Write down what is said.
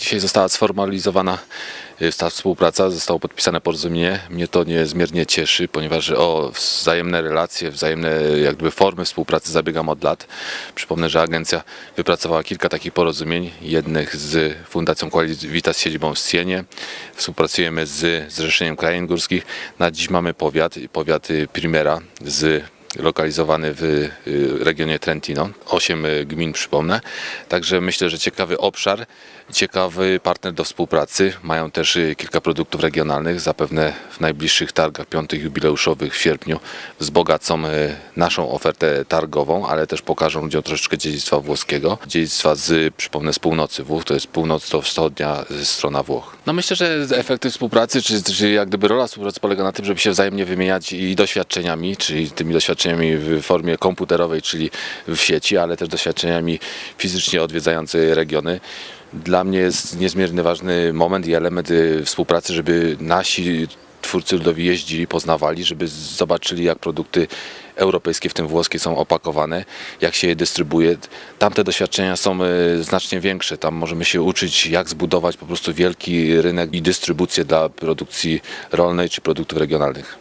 Dzisiaj została sformalizowana y, ta współpraca, zostało podpisane porozumienie. Mnie to niezmiernie cieszy, ponieważ o wzajemne relacje, wzajemne jak gdyby formy współpracy zabiegam od lat. Przypomnę, że agencja wypracowała kilka takich porozumień, jednych z Fundacją Qualis Vita z siedzibą w Sienie. Współpracujemy z Zrzeszeniem Krain Górskich. Na dziś mamy powiat, powiat y, Primera z lokalizowany w y, regionie Trentino. Osiem y, gmin przypomnę. Także myślę, że ciekawy obszar, ciekawy partner do współpracy. Mają też y, kilka produktów regionalnych. Zapewne w najbliższych targach piątych jubileuszowych w sierpniu wzbogacą naszą ofertę targową, ale też pokażą ludziom troszeczkę dziedzictwa włoskiego. Dziedzictwa z, przypomnę, z północy Włoch, to jest północno-wschodnia strona Włoch. No myślę, że efekty współpracy, czy, czy jak gdyby rola współpracy polega na tym, żeby się wzajemnie wymieniać i doświadczeniami, czyli tymi doświadczeniami w formie komputerowej, czyli w sieci, ale też doświadczeniami fizycznie odwiedzający regiony. Dla mnie jest niezmiernie ważny moment i element y, współpracy, żeby nasi twórcy ludowi jeździli, poznawali, żeby zobaczyli jak produkty europejskie, w tym włoskie są opakowane, jak się je dystrybuuje. Tamte doświadczenia są y, znacznie większe. Tam możemy się uczyć jak zbudować po prostu wielki rynek i dystrybucję dla produkcji rolnej czy produktów regionalnych.